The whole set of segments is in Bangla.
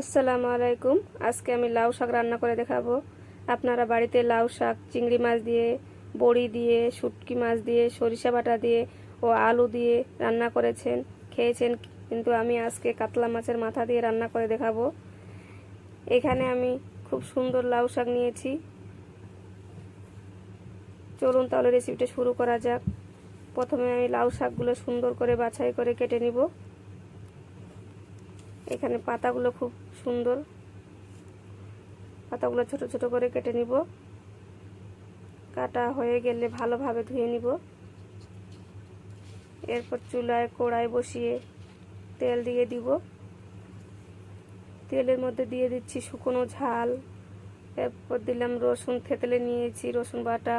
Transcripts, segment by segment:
আসসালামু আলাইকুম। আজকে আমি লাউ শাক রান্না করে দেখাবো। আপনারা বাড়িতে লাউ শাক, চিংড়ি মাছ দিয়ে, বড়ি দিয়ে, শুটকি মাছ দিয়ে, সরিষা বাটা দিয়ে ও আলু দিয়ে রান্না করেছেন, খেয়েছেন। কিন্তু আমি আজকে কাতলা মাছের মাথা দিয়ে রান্না করে দেখাবো। এখানে আমি খুব সুন্দর লাউ শাক নিয়েছি। চলুন তাহলে রেসিপিটা শুরু করা যাক। প্রথমে আমি লাউ শাকগুলো সুন্দর করে বাছাই করে কেটে নিব। এখানে পাতাগুলো খুব সুন্দর। পাতাগুলো ছোট ছোট করে কেটে নিব। কাটা হয়ে গেলে ভালোভাবে ধুয়ে নিব। এরপর চুলায় কড়াই বসিয়ে তেল দিয়ে দিব। তেলের মধ্যে দিয়ে দিচ্ছি শুকনো ঝাল। এরপর দিলাম রসুন, থেতলে নিয়েছি রসুন বাটা।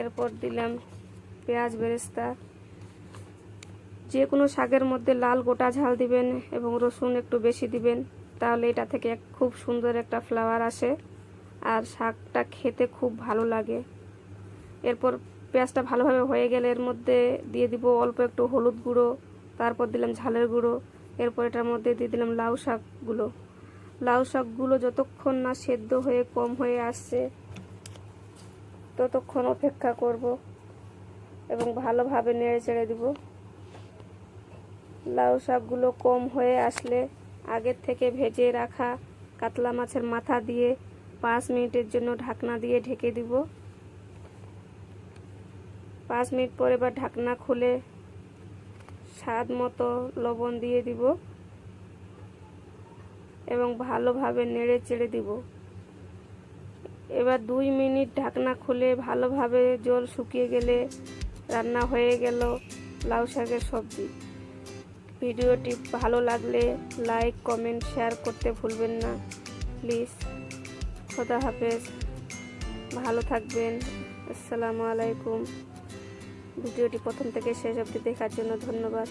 এরপর দিলাম পেঁয়াজ বেরেস্তা। যে কোনো শাকের মধ্যে লাল গোটা ঝাল দিবেন এবং রসুন একটু বেশি দিবেন, তাহলে এটা থেকে এক- খুব সুন্দর একটা ফ্লেভার আসে। আর শাকটা খেতে খুব ভালো লাগে। এরপর পেঁয়াজটা ভালোভাবে হয়ে গেলে এর মধ্যে দিয়ে দিব অল্প একটু হলুদ গুঁড়ো, তারপর দিলাম ঝালের গুঁড়ো, এরপর এটার মধ্যে দিয়ে দিলাম লাউ শাকগুলো। লাউ শাকগুলো যতক্ষণ না সেদ্ধ হয়ে কম হয়ে আসছে, ততক্ষণ অপেক্ষা করব এবং ভালোভাবে নেড়ে চেড়ে দিব। লাউ শাকগুলো কম হয়ে আসলে আগের থেকে ভেজে রাখা কাতলা মাছের মাথা দিয়ে পাঁচ মিনিটের জন্য ঢাকনা দিয়ে ঢেকে দিব। পাঁচ মিনিট পরে বা ঢাকনা খুলে স্বাদ মতো লবণ দিয়ে দিব এবং ভালোভাবে নেড়ে চেড়ে দিব। এবার দুই মিনিট ঢাকনা খুলে ভালোভাবে জল শুকিয়ে গেলে রান্না হয়ে গেল লাউ শাকের সবজি। ভিডিওটি ভালো লাগলে লাইক, কমেন্ট, শেয়ার করতে ভুলবেন না। প্লিজ, খোদা হাফেজ। ভালো থাকবেন। আসসালামু আলাইকুম। ভিডিওটি প্রথম থেকে শেষ অবধি দেখার জন্য ধন্যবাদ।